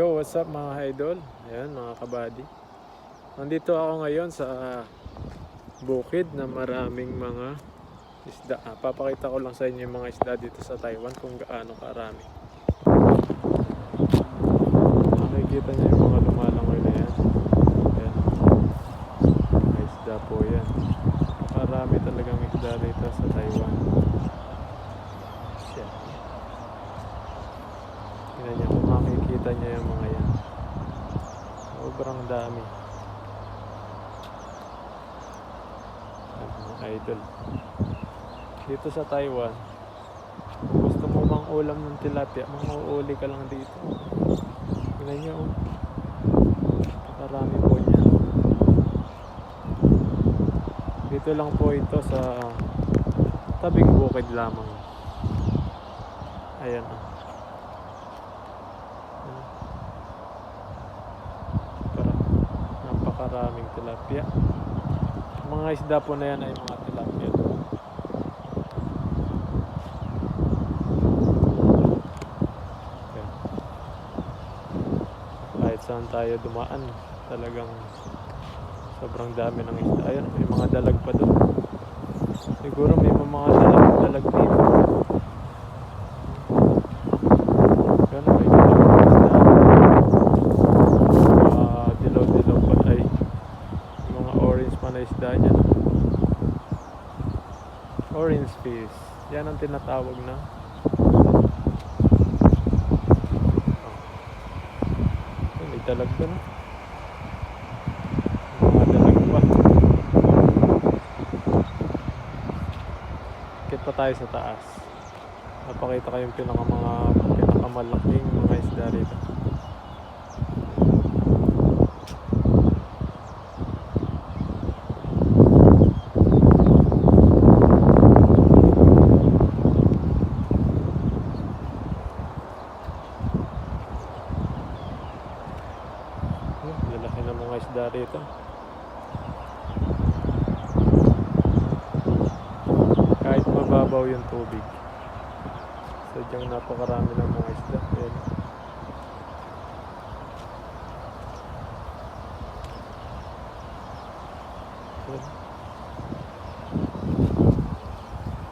Yo, what's up mga idol? Ayan, mga kabady. Nandito ako ngayon sa bukid na maraming mga isda. Ah, papakita ko lang sa inyo yung mga isda dito sa Taiwan kung gaano karami. Makikita niyo yung mga lumalangoy na yan. Ayan. Mga isda po yan. Marami talagang isda dito sa Taiwan. Shit. Tingnan niyo kung makikita niyo yung mga yan. Sobrang dami. Idol. Dito sa Taiwan, gusto mo mang ulam ng tilapia, manguuli ka lang dito. Tingnan niyo, oh. Po niya. Dito lang po ito sa tabing bukid lamang. Ayan. oh. Napakaraming tilapia. Mga isda po na yan ay mga tilapia. Ayan. Kahit saan tayo dumaan, talagang sobrang dami ng isda. Ayun, may mga dalag pa doon. Siguro may mga dalag, dalag dito. Ganun, may dalag na isda. Mga dilaw-dilaw pa ay yung mga orange pa na isda niya. Orange fish. Yan ang tinatawag na. Oh. Ay, may dalag ah. Mga dalag pa. Akit pa tayo sa taas. Napakita ko yung pinaka mga pinakamalaking mga isda rito. Yun, lalaki ng mga isda rito. Kahit mababaw yung tubig. Sadyang napakarami ng mga isda. Ayan. Ayan.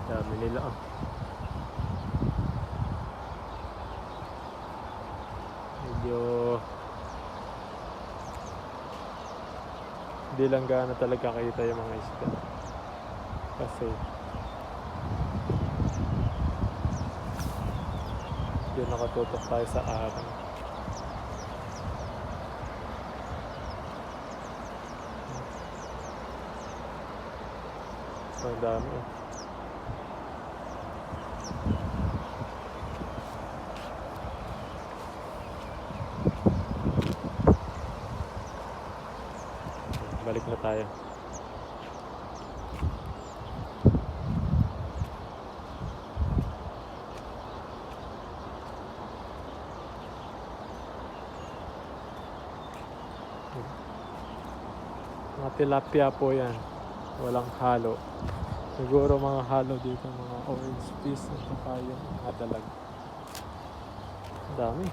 Dami nila ah. Hindi lang gaano talaga kita yung mga isda. Kasi yun nakatutok tayo sa araw. Ang dami. oh. Balik na tayo. Mga tilapia po yan. Walang halo. Siguro mga halo dito, mga orange fish at saka yung mga dami.